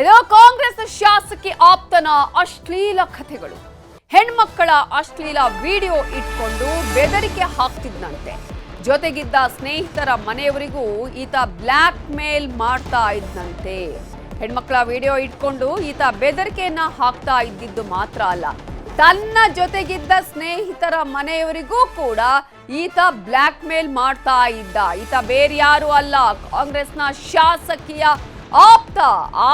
ಇದು ಕಾಂಗ್ರೆಸ್ ಶಾಸಕಿ ಆಪ್ತನ ಅಶ್ಲೀಲ ಕಥೆಗಳು. ಹೆಣ್ಮಕ್ಕಳ ಅಶ್ಲೀಲ ವಿಡಿಯೋ ಇಟ್ಕೊಂಡು ಬೆದರಿಕೆ ಹಾಕ್ತಿದ್ನಂತೆ. ಜೊತೆಗಿದ್ದ ಸ್ನೇಹಿತರ ಮನೆಯವರಿಗೂ ಈತ ಬ್ಲ್ಯಾಕ್ ಮೇಲ್ ಮಾಡ್ತಾ ಇದ್ನಂತೆ. ಹೆಣ್ಮಕ್ಳ ವಿಡಿಯೋ ಇಟ್ಕೊಂಡು ಈತ ಬೆದರಿಕೆಯನ್ನ ಹಾಕ್ತಾ ಇದ್ದಿದ್ದು ಮಾತ್ರ ಅಲ್ಲ. ತನ್ನ ಜೊತೆಗಿದ್ದ ಸ್ನೇಹಿತರ ಮನೆಯವರಿಗೂ ಕೂಡ ಈತ ಬ್ಲ್ಯಾಕ್ ಮೇಲ್ ಮಾಡ್ತಾ ಇದ್ದ. ಈತ ಬೇರ್ಯಾರು ಅಲ್ಲ, ಕಾಂಗ್ರೆಸ್ನ ಶಾಸಕಿಯ ಆಪ್ತ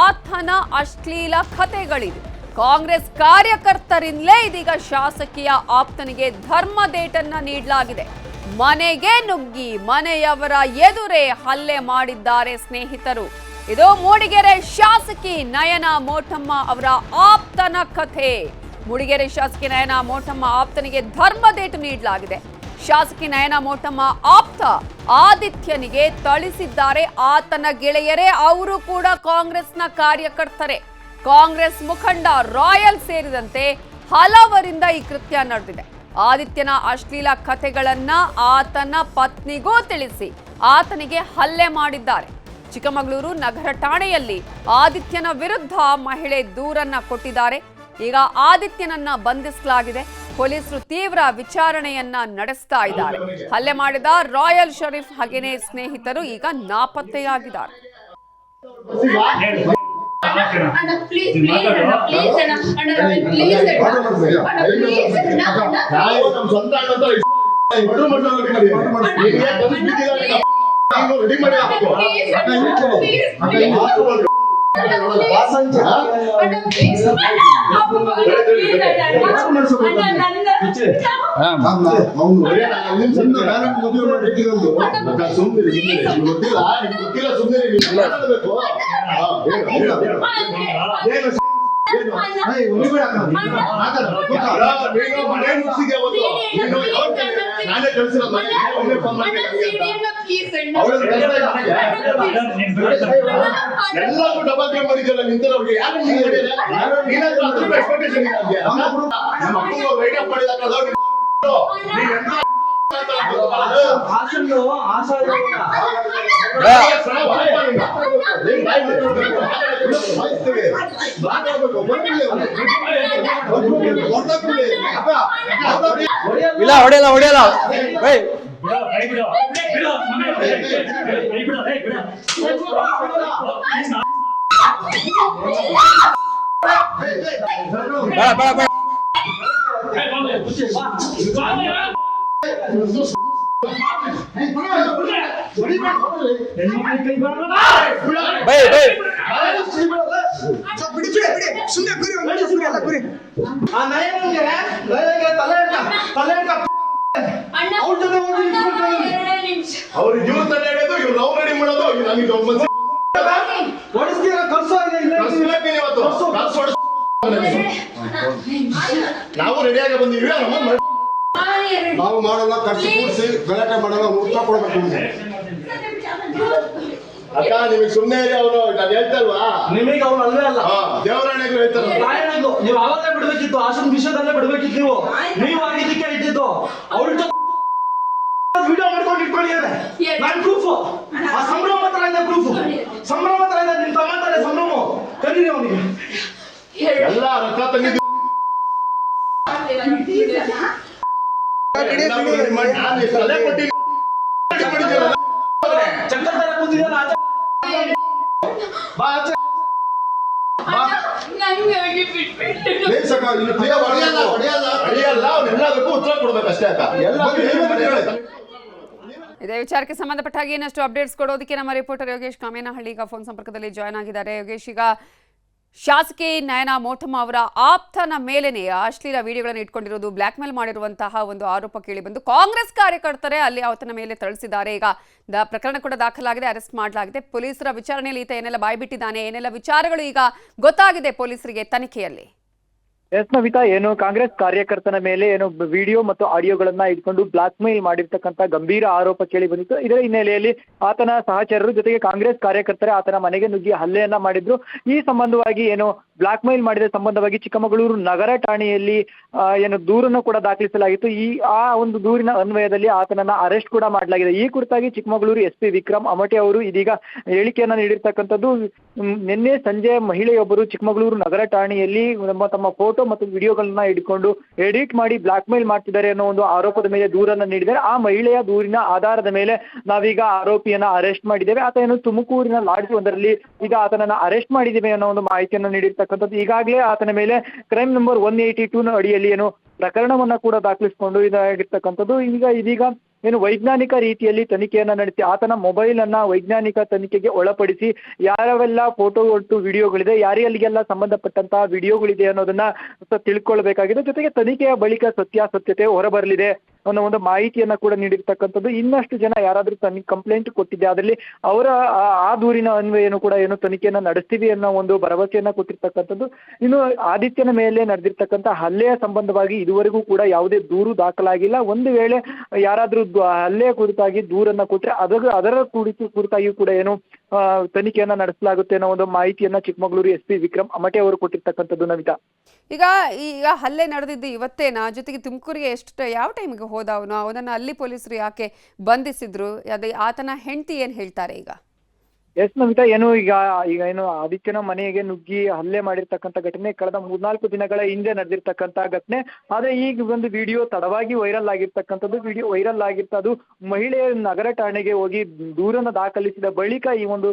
ಆತನ ಅಶ್ಲೀಲ ಕಥೆಗಳಿವೆ. ಕಾಂಗ್ರೆಸ್ ಕಾರ್ಯಕರ್ತರಿಂದಲೇ ಇದೀಗ ಶಾಸಕಿಯ ಆಪ್ತನಿಗೆ ಧರ್ಮದೇಟನ್ನ ನೀಡಲಾಗಿದೆ. ಮನೆಗೆ ನುಗ್ಗಿ ಮನೆಯವರ ಎದುರೇ ಹಲ್ಲೆ ಮಾಡಿದ್ದಾರೆ ಸ್ನೇಹಿತರು. ಇದು ಮೂಡಿಗೆರೆ ಶಾಸಕಿ ನಯನ ಮೋಟಮ್ಮ ಅವರ ಆಪ್ತನ ಕಥೆ. ಮೂಡಿಗೆರೆ ಶಾಸಕಿ ನಯನ ಮೋಟಮ್ಮ ಆಪ್ತನಿಗೆ ಧರ್ಮದೇಟು ನೀಡಲಾಗಿದೆ. ಶಾಸಕಿ ನಯನ ಮೋಟಮ್ಮ ಆಪ್ತ ಆದಿತ್ಯನಿಗೆ ಥಳಿಸಿದ್ದಾರೆ ಆತನ ಗೆಳೆಯರೇ. ಅವರು ಕೂಡ ಕಾಂಗ್ರೆಸ್ನ ಕಾರ್ಯಕರ್ತರೆ. ಕಾಂಗ್ರೆಸ್ ಮುಖಂಡ ರಾಯಲ್ ಸೇರಿದಂತೆ ಹಲವರಿಂದ ಈ ಕೃತ್ಯ ನಡೆದಿದೆ. ಆದಿತ್ಯನ ಅಶ್ಲೀಲ ಕಥೆಗಳನ್ನ ಆತನ ಪತ್ನಿಗೂ ತಿಳಿಸಿ ಆತನಿಗೆ ಹಲ್ಲೆ ಮಾಡಿದ್ದಾರೆ. ಚಿಕ್ಕಮಗಳೂರು ನಗರ ಠಾಣೆಯಲ್ಲಿ ಆದಿತ್ಯನ ವಿರುದ್ಧ ಮಹಿಳೆ ದೂರನ್ನ ಕೊಟ್ಟಿದ್ದಾರೆ. ಈಗ ಆದಿತ್ಯನನ್ನ ಬಂಧಿಸಲಾಗಿದೆ. ಪೊಲೀಸರು ತೀವ್ರ ವಿಚಾರಣೆಯನ್ನ ನಡೆಸ್ತಾ ಇದ್ದಾರೆ ಹಲ್ಲೆ ಮಾಡಿದ ರಾಯಲ್ ಶರೀಫ್ ಹಾಗೇನೆ ಸ್ನೇಹಿತರು ಈಗ ನಾಪತ್ತೆಯಾಗಿದ್ದಾರೆ ಮಡು ರೆಡಿ ಮಾಡಿ. ಈಗ ಏನ್ ಬಂದ್ ಬಿಟ್ಟಿದ್ದಾರೆ ಈಗ? ನೀವು ರೆಡಿ ಮಾಡಿ ಹಾಕು. ಅಕ್ಕ ಇಟ್ಕೊ. ಅಕ್ಕ ಹಿಂಗ್ ಹಾಕ್ಕೊಳ್ರಿ. ಹಾ? ಅಣ್ಣ ಪ್ಲೀಸ್ ಅಣ್ಣ ಪ್ಲೀಸ್ ಅಣ್ಣ ಅಣ್ಣ ನನ್ನ ಅವ್ನು ಒಳ್ಳೆಯ ನಿಮ್ ಸಣ್ಣ ಬೇರೆ ಮದುವೆ ಮಾಡಿ ಇಟ್ಟಿರೋದು. ಅಕ್ಕ ಸುಮ್ನಿರಿ, ಸುಮ್ನಿರಿ. ನಿಮ್ಗ್ ಗೊತ್ತಿಲ್ಲ ನಿಮ್ಗ್ ಗೊತ್ತಿಲ್ಲ ಸುಮ್ನಿರಿ ನೀವು ಎಲ್ಲಕ್ಕೂ ಡಬಲ್ ಗೇಮ್ ನಿಂತರ ಅವ್ರಿಗೆ ಯಾರು? ನೀನಾದ್ರೂ expectation ಇದೆಯಾ? ನಮ್ಮ ಒಂದು write up ಮಾಡಿದಾರೆ ಬಾ ಬಾ ಬಾ ಎಂತ ಬಾ ಹಾಸ ಹೊಡೆಯಲ್ಲ ಏಯ್ ಬೇಡ ಬೇಡ ಬೈ ಬೈ ಆ ತಲೆ ತಲೆ ಅವ್ರ ನಾವು ರೆಡಿ ಮಾಡೋದು ನಾವು ರೆಡಿಯಾಗಿ ಬಂದಿವಿ ನಮ್ಮ ನಾವು ಮಾಡಲ್ಲ ಖರ್ಚು ಕೂಡಿಸಿ ಗಲಾಟೆ ಮಾಡಲ್ಲ ಉತ್ತರ ಕೊಡಬೇಕು ನಿಮ್ಗೆ. ಅಕ್ಕ ನಿಮಗೆ ಸುಮ್ಮನೆ ಇರಿ ಅವನು ನಾನು ಹೇಳ್ತಲ್ವಾ? ನಿಮಗೆ ಅವನು ಅಲ್ವೇ ಅಲ್ಲ. ದೇವರಾಣಿಗೂ ಹೇಳ್ತಾರೆ. ರಾಯಣ್ಣಂದು ನೀವು ಆವಾಗಲೇ ಬಿಡ್ಬೇಕಿತ್ತು ಆಶನ್ ವಿಷಯದಲ್ಲೇ ಬಿಡ್ಬೇಕಿತ್ತು ನೀವು. ನೀವು ಆಗಿದ್ದಕ್ಕೆ ಇದ್ದಿದ್ದು. ಅವ್ರ ವಿಡಿಯೋ ಮಾಡ್ಕೊಂಡು ಇಟ್ಕೊಂಡಿದ್ದಾರೆ ನಾನು ಪ್ರೂಫ್ ಆ ಸಂಭ್ರಮ ತರ ಇದೆ ಪ್ರೂಫ್ ಸಂಭ್ರಮ ತರ ಇದೆ ನಿಮ್ ತಮ್ಮ ತರ ಸಂಭ್ರಮ. ಕರೀರಿ ಅವನಿಗೆ. ಎಲ್ಲ ರಕ್ತ ತಂದಿದ್ದೀವಿ ಉತ್ತರ ಕೊಡ್ಬೇಕಷ್ಟೇ ಅಕ್ಕ. ಎಲ್ಲ ಇದೇ ವಿಚಾರಕ್ಕೆ ಸಂಬಂಧಪಟ್ಟ ಹಾಗೆ ಇನ್ನಷ್ಟು ಅಪ್ಡೇಟ್ಸ್ ಕೊಡೋದಕ್ಕೆ ನಮ್ಮ ರಿಪೋರ್ಟರ್ ಯೋಗೇಶ್ ಕಾಮೇನಹಳ್ಳಿ ಈಗ ಫೋನ್ ಸಂಪರ್ಕದಲ್ಲಿ ಜಾಯ್ನ್ ಆಗಿದ್ದಾರೆ. ಯೋಗೇಶ್ ಈಗ ಶಾಸಕಿ ನಯನ ಮೋಟಮ್ಮ ಅವರ ಆಪ್ತನ ಮೇಲೇನೆ ಅಶ್ಲೀಲ ವಿಡಿಯೋಗಳನ್ನು ಇಟ್ಕೊಂಡಿರೋದು ಬ್ಲ್ಯಾಕ್ ಮೇಲ್ ಮಾಡಿರುವಂತಹ ಒಂದು ಆರೋಪ ಕೇಳಿಬಂದು ಕಾಂಗ್ರೆಸ್ ಕಾರ್ಯಕರ್ತರೇ ಅಲ್ಲಿ ಆತನ ಮೇಲೆ ತಳಿಸಿದ್ದಾರೆ. ಈಗ ದ ಪ್ರಕರಣ ಕೂಡ ದಾಖಲಾಗಿದೆ, ಅರೆಸ್ಟ್ ಮಾಡಲಾಗಿದೆ. ಪೊಲೀಸರ ವಿಚಾರಣೆಯಲ್ಲಿ ಈತ ಏನೆಲ್ಲ ಬಾಯ್ಬಿಟ್ಟಿದ್ದಾನೆ, ಏನೆಲ್ಲ ವಿಚಾರಗಳು ಈಗ ಗೊತ್ತಾಗಿದೆ ಪೊಲೀಸರಿಗೆ ತನಿಖೆಯಲ್ಲಿ? ಎಸ್ ನವಿತಾ, ಏನು ಕಾಂಗ್ರೆಸ್ ಕಾರ್ಯಕರ್ತನ ಮೇಲೆ ಏನು ವಿಡಿಯೋ ಮತ್ತು ಆಡಿಯೋಗಳನ್ನ ಇಟ್ಕೊಂಡು ಬ್ಲಾಕ್ ಮೇಲ್ ಮಾಡಿರ್ತಕ್ಕಂಥ ಗಂಭೀರ ಆರೋಪ ಕೇಳಿ ಬಂದಿತ್ತು. ಇದರ ಹಿನ್ನೆಲೆಯಲ್ಲಿ ಆತನ ಸಹಚರರು ಜೊತೆಗೆ ಕಾಂಗ್ರೆಸ್ ಕಾರ್ಯಕರ್ತರೇ ಆತನ ಮನೆಗೆ ನುಗ್ಗಿ ಹಲ್ಲೆಯನ್ನ ಮಾಡಿದ್ರು. ಈ ಸಂಬಂಧವಾಗಿ ಏನು ಬ್ಲಾಕ್ ಮೇಲ್ ಮಾಡಿದ ಸಂಬಂಧವಾಗಿ ಚಿಕ್ಕಮಗಳೂರು ನಗರ ಠಾಣೆಯಲ್ಲಿ ಏನು ದೂರನ್ನು ಕೂಡ ದಾಖಲಿಸಲಾಗಿತ್ತು. ಈ, ಆ ಒಂದು ದೂರಿನ ಅನ್ವಯದಲ್ಲಿ ಆತನನ್ನ ಅರೆಸ್ಟ್ ಕೂಡ ಮಾಡಲಾಗಿದೆ. ಈ ಕುರಿತಾಗಿ ಚಿಕ್ಕಮಗಳೂರು ಎಸ್ ಪಿ ವಿಕ್ರಮ್ ಅಮಟೆ ಅವರು ಇದೀಗ ಹೇಳಿಕೆಯನ್ನ ನೀಡಿರ್ತಕ್ಕಂಥದ್ದು ನಿನ್ನೆ ಸಂಜೆ ಮಹಿಳೆಯೊಬ್ಬರು ಚಿಕ್ಕಮಗಳೂರು ನಗರ ಠಾಣೆಯಲ್ಲಿ ನಮ್ಮ ತಮ್ಮ ಫೋಟೋ ಮತ್ತು ವಿಡಿಯೋಗಳನ್ನ ಹಿಡ್ಕೊಂಡು ಎಡಿಟ್ ಮಾಡಿ ಬ್ಲಾಕ್ ಮೇಲ್ ಮಾಡ್ತಿದ್ದಾರೆ ಅನ್ನೋ ಒಂದು ಆರೋಪದ ಮೇಲೆ ದೂರನ್ನ ನೀಡಿದ್ದಾರೆ. ಆ ಮಹಿಳೆಯ ದೂರಿನ ಆಧಾರದ ಮೇಲೆ ನಾವೀಗ ಆರೋಪಿಯನ್ನ ಅರೆಸ್ಟ್ ಮಾಡಿದ್ದೇವೆ. ಆತ ಏನು ತುಮಕೂರಿನ ಲಾಡ್ಜ್ ಒಂದರಲ್ಲಿ ಈಗ ಆತನನ್ನ ಅರೆಸ್ಟ್ ಮಾಡಿದ್ದೇವೆ ಅನ್ನೋ ಒಂದು ಮಾಹಿತಿಯನ್ನು ನೀಡಿರ್ತಕ್ಕಂಥದ್ದು ಈಗಾಗಲೇ ಆತನ ಮೇಲೆ ಕ್ರೈಮ್ ನಂಬರ್ ಒನ್ ಏಯ್ಟಿ ಟೂನ ಅಡಿಯಲ್ಲಿ ಏನು ಪ್ರಕರಣವನ್ನ ಕೂಡ ದಾಖಲಿಸಿಕೊಂಡು ಇದಾಗಿರ್ತಕ್ಕಂಥದ್ದು. ಈಗ ಇದೀಗ ಏನು ವೈಜ್ಞಾನಿಕ ರೀತಿಯಲ್ಲಿ ತನಿಖೆಯನ್ನ ನಡೆಸಿ ಆತನ ಮೊಬೈಲ್ ಅನ್ನ ವೈಜ್ಞಾನಿಕ ತನಿಖೆಗೆ ಒಳಪಡಿಸಿ ಯಾರವೆಲ್ಲ ಫೋಟೋ ಒಟ್ಟು ವಿಡಿಯೋಗಳಿದೆ ಯಾರ್ಯಾರಿಗೆಲ್ಲ ಸಂಬಂಧಪಟ್ಟಂತಹ ವಿಡಿಯೋಗಳಿದೆ ಅನ್ನೋದನ್ನ ತಿಳ್ಕೊಳ್ಬೇಕಾಗಿದೆ. ಜೊತೆಗೆ ತನಿಖೆಯ ಬಳಿಕ ಸತ್ಯಾಸತ್ಯತೆ ಹೊರಬರಲಿದೆ. ಅನ್ನೋ ಒಂದು ಮಾಹಿತಿಯನ್ನ ಕೂಡ ನೀಡಿರ್ತಕ್ಕಂಥದ್ದು. ಇನ್ನಷ್ಟು ಜನ ಯಾರಾದ್ರೂ ತನ್ನ ಕಂಪ್ಲೇಂಟ್ ಕೊಟ್ಟಿದ್ದೆ ಅದರಲ್ಲಿ ಅವರ ಆ- ದೂರಿನ ಅನ್ವಯನು ಕೂಡ ಏನು ತನಿಖೆಯನ್ನ ನಡೆಸ್ತೀವಿ ಅನ್ನೋ ಒಂದು ಭರವಸೆಯನ್ನ ಕೊಟ್ಟಿರ್ತಕ್ಕಂಥದ್ದು. ಇನ್ನು ಆದಿತ್ಯನ ಮೇಲೆ ನಡೆದಿರ್ತಕ್ಕಂಥ ಹಲ್ಲೆಯ ಸಂಬಂಧವಾಗಿ ಇದುವರೆಗೂ ಕೂಡ ಯಾವುದೇ ದೂರು ದಾಖಲಾಗಿಲ್ಲ. ಒಂದು ವೇಳೆ ಯಾರಾದ್ರೂ ಹಲ್ಲೆ ಕುರಿತಾಗಿ ದೂರನ್ನ ಕೊಟ್ಟರೆ ಅದರ ಅದರ ಕುರಿತು, ಕುರಿತಾಗಿಯೂ ಕೂಡ ಏನು ತನಿಖೆಯನ್ನ ನಡೆಸಲಾಗುತ್ತೆ ಅನ್ನೋ ಒಂದು ಮಾಹಿತಿಯನ್ನ ಚಿಕ್ಕಮಗಳೂರು ಎಸ್ ಪಿ ವಿಕ್ರಮ್ ಅಮಟೆ ಅವರು ಕೊಟ್ಟಿರ್ತಕ್ಕಂಥದ್ದು ನವಿತಾ. ಈಗ ಈಗ ಹಲ್ಲೆ ನಡೆದಿದ್ದು ಇವತ್ತೇನ ಜೊತೆಗೆ ತುಮಕೂರಿಗೆ ಎಷ್ಟು, ಯಾವ ಟೈಮಿಗೆ ಹೋದ ಅವನು? ಅವನನ್ನ ಅಲ್ಲಿ ಪೊಲೀಸರು ಯಾಕೆ ಬಂಧಿಸಿದ್ರು? ಅದೇ ಆತನ ಹೆಂಡತಿ ಏನು ಹೇಳ್ತಾರೆ ಈಗ? ಎಸ್ ನಮಿತಾ ಏನು ಈಗ ಈಗ ಏನು ಆದಿತ್ಯನ ಮನೆಗೆ ನುಗ್ಗಿ ಹಲ್ಲೆ ಮಾಡಿರ್ತಕ್ಕಂಥ ಘಟನೆ ಕಳೆದ ಮೂರ್ನಾಲ್ಕು ದಿನಗಳ ಹಿಂದೆ ನಡೆದಿರ್ತಕ್ಕಂಥ ಘಟನೆ. ಆದರೆ ಈಗ ಒಂದು ವಿಡಿಯೋ ತಡವಾಗಿ ವೈರಲ್ ಆಗಿರ್ತಕ್ಕಂಥದ್ದು, ವಿಡಿಯೋ ವೈರಲ್ ಆಗಿರ್ತದ್ದು ಮಹಿಳೆಯ ನಗರ ಠಾಣೆಗೆ ಹೋಗಿ ದೂರನ್ನ ದಾಖಲಿಸಿದ ಬಳಿಕ ಈ ಒಂದು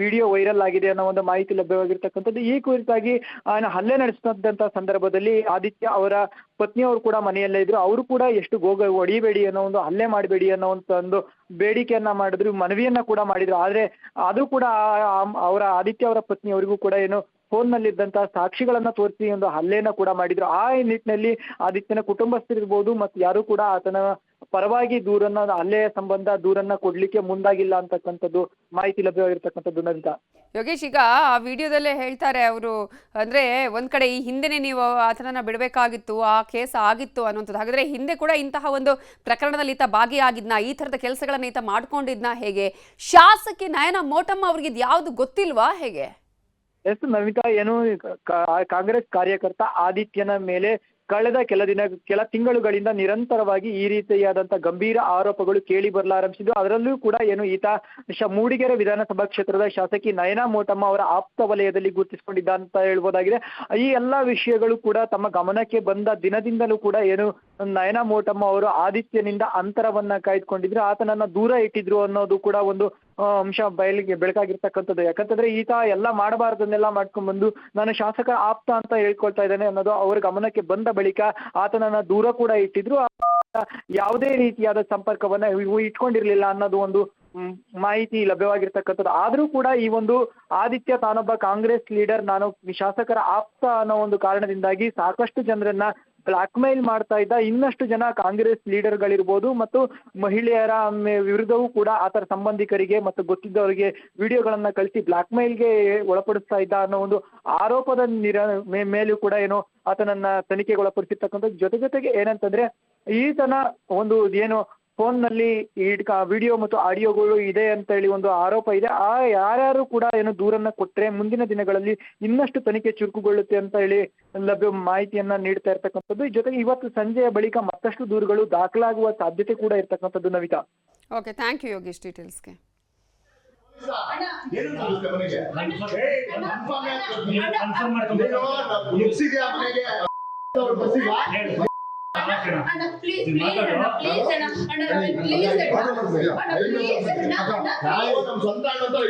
ವಿಡಿಯೋ ವೈರಲ್ ಆಗಿದೆ ಅನ್ನೋ ಒಂದು ಮಾಹಿತಿ ಲಭ್ಯವಾಗಿರ್ತಕ್ಕಂಥದ್ದು, ಈ ಕುರಿತಾಗಿ ಆಯ್ನ ಹಲ್ಲೆ ನಡೆಸಿದಂತ ಸಂದರ್ಭದಲ್ಲಿ ಆದಿತ್ಯ ಅವರ ಪತ್ನಿಯವರು ಕೂಡ ಮನೆಯಲ್ಲೇ ಇದ್ರು. ಅವರು ಕೂಡ ಎಷ್ಟು ಗೋಗ ಹೊಡಿಬೇಡಿ ಅನ್ನೋ ಒಂದು, ಹಲ್ಲೆ ಮಾಡಬೇಡಿ ಅನ್ನೋ ಒಂದು ಬೇಡಿಕೆಯನ್ನ ಮಾಡಿದ್ರು, ಮನವಿಯನ್ನ ಕೂಡ ಮಾಡಿದ್ರು. ಆದ್ರೆ ಅದು ಕೂಡ ಅವರ, ಆದಿತ್ಯ ಅವರ ಪತ್ನಿಯವರಿಗೂ ಕೂಡ ಏನು ಫೋನ್ ನಲ್ಲಿದ್ದಂತ ಸಾಕ್ಷಿಗಳನ್ನ ತೋರಿಸಿ ಒಂದು ಹಲ್ಲೆಯನ್ನ ಕೂಡ ಮಾಡಿದ್ರು. ಆ ನಿಟ್ಟಿನಲ್ಲಿ ಆದಿತ್ಯನ ಕುಟುಂಬಸ್ಥರಿರ್ಬೋದು ಮತ್ತು ಯಾರು ಕೂಡ ಆತನ ಪರವಾಗಿ ದೂರನ್ನ ಅಲ್ಲೇ ಸಂಬಂಧ ದೂರನ್ನ ಕೊಡ್ಲಿಕ್ಕೆ ಮುಂದಾಗಿಲ್ಲ ಅಂತಕ್ಕಂಥದ್ದು ಮಾಹಿತಿ ಲಭ್ಯವಾಗಿರ್ತಕ್ಕಂಥದ್ದು ನಂತ ಯೋಗೇಶ್ ಈಗ ಆ ವಿಡಿಯೋದಲ್ಲೇ ಹೇಳ್ತಾರೆ ಅವರು ಅಂದ್ರೆ ಒಂದ್ ಕಡೆ ಈ ಹಿಂದೆನೆ ನೀವು ಆತನನ್ನ ಬಿಡಬೇಕಾಗಿತ್ತು ಆ ಕೇಸ್ ಆಗಿತ್ತು ಅನ್ನುವಂಥದ್ದು. ಹಾಗಾದ್ರೆ ಹಿಂದೆ ಕೂಡ ಇಂತಹ ಒಂದು ಪ್ರಕರಣದಲ್ಲಿ ಈತ ಭಾಗಿಯಾಗಿದ್ನ ಈ ತರದ ಕೆಲಸಗಳನ್ನ ಈತ ಮಾಡ್ಕೊಂಡಿದ್ನ ಹೇಗೆ? ಶಾಸಕಿ ನಯನ ಮೋಟಮ್ಮ ಅವ್ರಿಗೆ ಇದು ಯಾವುದು ಗೊತ್ತಿಲ್ವಾ ಹೇಗೆ? ಎಸ್ ನಮಿತಾ ಏನು ಕಾಂಗ್ರೆಸ್ ಕಾರ್ಯಕರ್ತ ಆದಿತ್ಯನ ಮೇಲೆ ಕಳೆದ ಕೆಲ ದಿನ, ಕೆಲ ತಿಂಗಳುಗಳಿಂದ ನಿರಂತರವಾಗಿ ಈ ರೀತಿಯಾದಂತ ಗಂಭೀರ ಆರೋಪಗಳು ಕೇಳಿ ಬರಲಾರಂಭಿಸಿದ್ದು ಅದರಲ್ಲೂ ಕೂಡ ಏನು ಈತ ಮೂಡಿಗೆರೆ ವಿಧಾನಸಭಾ ಕ್ಷೇತ್ರದ ಶಾಸಕಿ ನಯನಾ ಮೋಟಮ್ಮ ಅವರ ಆಪ್ತ ವಲಯದಲ್ಲಿ ಗುರುತಿಸಿಕೊಂಡಿದ್ದ ಅಂತ ಹೇಳ್ಬೋದಾಗಿದೆ. ಈ ಎಲ್ಲಾ ವಿಷಯಗಳು ಕೂಡ ತಮ್ಮ ಗಮನಕ್ಕೆ ಬಂದ ದಿನದಿಂದಲೂ ಕೂಡ ಏನು ನಯನಾ ಮೋಟಮ್ಮ ಅವರು ಆದಿತ್ಯನಿಂದ ಅಂತರವನ್ನ ಕಾಯ್ದುಕೊಂಡಿದ್ರು. ಆತನನ್ನ ದೂರ ಇಟ್ಟಿದ್ರು ಅನ್ನೋದು ಕೂಡ ಒಂದು ಅಂಶ ಬಯಲಿಗೆ ಬೆಳಕಾಗಿರ್ತಕ್ಕಂಥದ್ದು. ಯಾಕಂತಂದ್ರೆ ಈತ ಎಲ್ಲ ಮಾಡಬಾರ್ದನ್ನೆಲ್ಲ ಮಾಡ್ಕೊಂಡ್ ಬಂದು ನಾನು ಶಾಸಕ ಆಪ್ತ ಅಂತ ಹೇಳ್ಕೊಳ್ತಾ ಇದ್ದೇನೆ ಅನ್ನೋದು ಅವ್ರ ಗಮನಕ್ಕೆ ಬಂದ ಬಳಿಕ ಆತನನ್ನ ದೂರ ಕೂಡ ಇಟ್ಟಿದ್ರು. ಯಾವುದೇ ರೀತಿಯಾದ ಸಂಪರ್ಕವನ್ನ ಇಟ್ಕೊಂಡಿರ್ಲಿಲ್ಲ ಅನ್ನೋದು ಒಂದು ಮಾಹಿತಿ ಲಭ್ಯವಾಗಿರ್ತಕ್ಕಂಥದ್ದು. ಆದರೂ ಕೂಡ ಈ ಒಂದು ಆದಿತ್ಯ ತಾನೊಬ್ಬ ಕಾಂಗ್ರೆಸ್ ಲೀಡರ್, ನಾನು ಶಾಸಕರ ಆಪ್ತ ಅನ್ನೋ ಒಂದು ಕಾರಣದಿಂದಾಗಿ ಸಾಕಷ್ಟು ಜನರನ್ನ ಬ್ಲಾಕ್ ಮೇಲ್ ಮಾಡ್ತಾ ಇದ್ದ ಇನ್ನಷ್ಟು ಜನ ಕಾಂಗ್ರೆಸ್ ಲೀಡರ್ಗಳಿರ್ಬೋದು ಮತ್ತು ಮಹಿಳೆಯರ ವಿರುದ್ಧವೂ ಕೂಡ ಆತರ ಸಂಬಂಧಿಕರಿಗೆ ಮತ್ತು ಗೊತ್ತಿದ್ದವರಿಗೆ ವಿಡಿಯೋಗಳನ್ನ ಕಳಿಸಿ ಬ್ಲಾಕ್ ಮೇಲ್ಗೆ ಒಳಪಡಿಸ್ತಾ ಇದ್ದ ಅನ್ನೋ ಒಂದು ಆರೋಪದ ನಿರ ಮೇಲೂ ಕೂಡ ಏನು ಆತನನ್ನ ತನಿಖೆಗೆ ಒಳಪಡಿಸಿರ್ತಕ್ಕಂಥ ಜೊತೆ ಜೊತೆಗೆ ಏನಂತಂದ್ರೆ ಈತನ ಒಂದು ಏನು ಫೋನ್ನಲ್ಲಿ ಇಡ್ಕ ವಿಡಿಯೋ ಮತ್ತು ಆಡಿಯೋಗಳು ಇದೆ ಅಂತ ಹೇಳಿ ಒಂದು ಆರೋಪ ಇದೆ ಆ ಯಾರ್ಯಾರು ಕೂಡ ಏನು ದೂರನ್ನ ಕೊಟ್ಟರೆ ಮುಂದಿನ ದಿನಗಳಲ್ಲಿ ಇನ್ನಷ್ಟು ತನಿಖೆ ಚುರುಕುಗೊಳ್ಳುತ್ತೆ ಅಂತ ಹೇಳಿ ಲಭ್ಯ ಮಾಹಿತಿಯನ್ನ ನೀಡ್ತಾ ಇರ್ತಕ್ಕಂಥದ್ದು ಜೊತೆಗೆ ಇವತ್ತು ಸಂಜೆಯ ಬಳಿಕ ಮತ್ತಷ್ಟು ದೂರುಗಳು ದಾಖಲಾಗುವ ಸಾಧ್ಯತೆ ಕೂಡ ಇರ್ತಕ್ಕಂಥದ್ದು Navita okay thank you Yogesh ಡೀಟೇಲ್ಸ್ಗೆ confirm ಯಾಕೆ ಅಣ್ಣ, ಕೊಡ್ತೀನಿ? ಅಣ್ಣ, ನೀನು ಮುಗ್ಸಿಗೆ ಆ ಮನೆಗೆ ಅವ್ರ ಬಸ್ಸಿಗೆ ಅಣ್ಣ ಪ್ಲೀಸ್ ಪ್ಲೀಸ್ ಅಣ್ಣ ಪ್ಲೀಸ್ ಅಣ್ಣ ಅಣ್ಣ ಪ್ಲೀಸ್ ಅಣ್ಣ ಅಣ್ಣ ಪ್ಲೀಸ್ ಅಣ್ಣ ಅಣ್ಣ ನಾವು ನಮ್ಮ ಸ್ವಂತ ಅಣ್ಣ ಅಂತ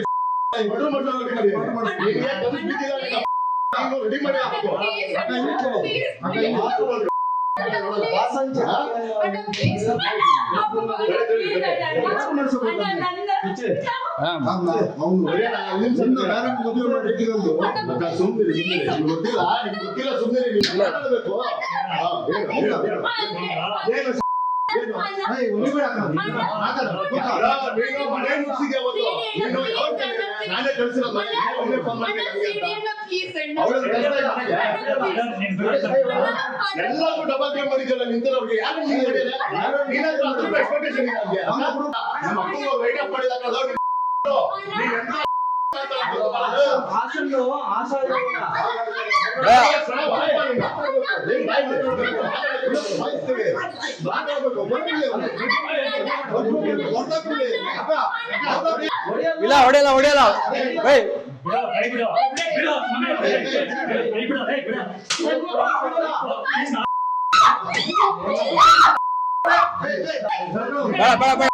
ಈ ಮರ್ಡರ್ ಮಾಡ್ತಾ ಇದ್ದೀವಿ. ನಿನ್ಗೆ ಕನ್ಸ್ ಬಿದ್ದಿಲ್ಲ ನಿನ್ನ ನೀವು ರೆಡಿ ಮಾಡಿ ಹಾಕು. ಪ್ಲೀಸ್ ಅಕ್ಕ, ನಮ್ಮ ಇಟ್ಕೋ. ವೈಟ್ ಅಪ್ ಇಟ್ಕೋ. భాషల్లో ఆశాలు ఇలా ఒడేలా ఒడేలా బడా బడా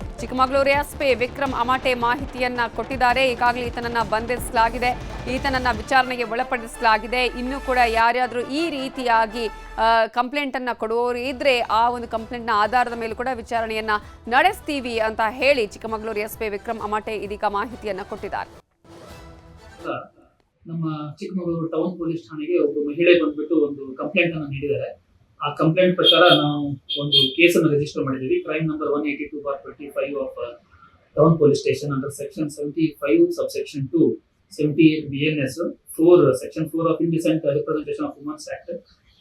ಚಿಕ್ಕಮಗಳೂರು ಎಸ್ಪಿ ವಿಕ್ರಮ್ ಅಮಾಟೆ ಮಾಹಿತಿಯನ್ನ ಕೊಟ್ಟಿದ್ದಾರೆ. ಈಗಾಗಲೇ ಈತನನ್ನ ಬಂಧಿಸಲಾಗಿದೆ. ಈತನನ್ನ ವಿಚಾರಣೆಗೆ ಒಳಪಡಿಸಲಾಗಿದೆ. ಇನ್ನೂ ಕೂಡ ಯಾರ್ಯಾದ್ರೂ ಈ ರೀತಿಯಾಗಿ ಕಂಪ್ಲೇಂಟ್ ಅನ್ನ ಕೊಡುವವರು ಇದ್ರೆ ಆ ಒಂದು ಕಂಪ್ಲೇಂಟ್ನ ಆಧಾರದ ಮೇಲೆ ಕೂಡ ವಿಚಾರಣೆಯನ್ನ ನಡೆಸ್ತೀವಿ ಅಂತ ಹೇಳಿ ಚಿಕ್ಕಮಗಳೂರು ಎಸ್ಪಿ ವಿಕ್ರಮ್ ಅಮಾಟೆ ಇದೀಗ ಮಾಹಿತಿಯನ್ನ ಕೊಟ್ಟಿದ್ದಾರೆ. ನಮ್ಮ ಚಿಕ್ಕಮಗಳೂರು ಟೌನ್ ಪೊಲೀಸ್ ಠಾಣೆಗೆ ಒಬ್ಬ ಮಹಿಳೆ ಬಂದ್ಬಿಟ್ಟು ಒಂದು ಕಂಪ್ಲೇಂಟ್ ಅನ್ನು ನೀಡಿದ್ದಾರೆ. ಆ ಕಂಪ್ಲೇಂಟ್ ಪ್ರಕಾರ ನಾವು ಒಂದು ಕೇಸನ್ನು ರಿಜಿಸ್ಟರ್ ಮಾಡಿದ್ದೀವಿ. Crime number one eighty two bar twenty five of town police station under section seventy five sub section two seventy eight B N S four section four of indecent representation of womens act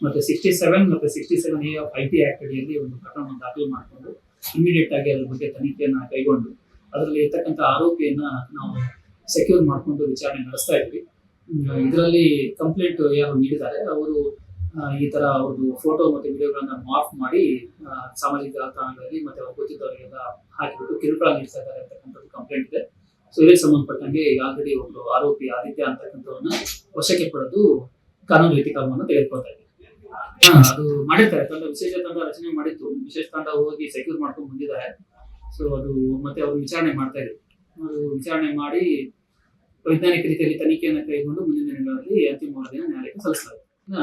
ಮತ್ತೆ sixty seven ಮತ್ತೆ sixty seven A of I T act ಅಡಿಯಲ್ಲಿ ಒಂದು ಪ್ರಕರಣವನ್ನು ದಾಖಲು ಮಾಡಿಕೊಂಡು immediate ಆಗಿ ಅದರ ಬಗ್ಗೆ ತನಿಖೆಯನ್ನು ಕೈಗೊಂಡು ಅದರಲ್ಲಿ ಇರ್ತಕ್ಕಂಥ ಆರೋಪಿಯನ್ನ ನಾವು ಸೆಕ್ಯೂರ್ ಮಾಡಿಕೊಂಡು ವಿಚಾರಣೆ ನಡೆಸ್ತಾ ಇದ್ವಿ. ಇದರಲ್ಲಿ ಕಂಪ್ಲೇಂಟ್ ಯಾರು ನೀಡಿದ್ದಾರೆ, ಅವರು ಈ ತರ ಅವ್ರದ್ದು ಫೋಟೋ ಮತ್ತೆ ವಿಡಿಯೋಗಳನ್ನ ಮಾಫ್ ಮಾಡಿ ಸಾಮಾಜಿಕ ಜಾಲತಾಣಗಳಲ್ಲಿ ಮತ್ತೆ ಅವ್ರು ಗೊತ್ತಿದ್ದವರಿಗೆಲ್ಲ ಹಾಕಿಬಿಟ್ಟು ಕಿರುಕುಳ ನೀಡ್ತಾ ಇದ್ದಾರೆ ಅಂತಕ್ಕಂಥದ್ದು ಕಂಪ್ಲೇಂಟ್ ಇದೆ. ಸೊ ಇದಕ್ಕೆ ಸಂಬಂಧಪಟ್ಟಂಗೆ ಆಲ್ರೆಡಿ ಒಂದು ಆರೋಪಿ ಆದಿತ್ಯ ಅಂತಕ್ಕಂಥವ್ರನ್ನ ವಶಕ್ಕೆ ಪಡೆದು ಕಾನೂನು ರೀತಿ ಕ್ರಮವನ್ನು ತೆಗೆದುಕೊಳ್ತಾ ಇದೆ ಅದು ಮಾಡಿರ್ತಾರೆ. ತಂಡ, ವಿಶೇಷ ತಂಡ ರಚನೆ ಮಾಡಿತ್ತು. ವಿಶೇಷ ತಂಡ ಹೋಗಿ ಸೆಕ್ಯೂರ್ ಮಾಡ್ಕೊಂಡು ಬಂದಿದ್ದಾರೆ. ಸೊ ಅದು ಮತ್ತೆ ಅವರು ವಿಚಾರಣೆ ಮಾಡ್ತಾ ಇದ್ರು. ಅದು ವಿಚಾರಣೆ ಮಾಡಿ ವೈಜ್ಞಾನಿಕ ರೀತಿಯಲ್ಲಿ ತನಿಖೆಯನ್ನು ಕೈಗೊಂಡು ಮುಂದಿನ ದಿನಗಳಲ್ಲಿ ಅಂತಿಮ ವರದಿಯನ್ನು ನ್ಯಾಯಾಲಯಕ್ಕೆ ಸಲ್ಲಿಸಲಾಗುತ್ತೆ ಇನ್ನ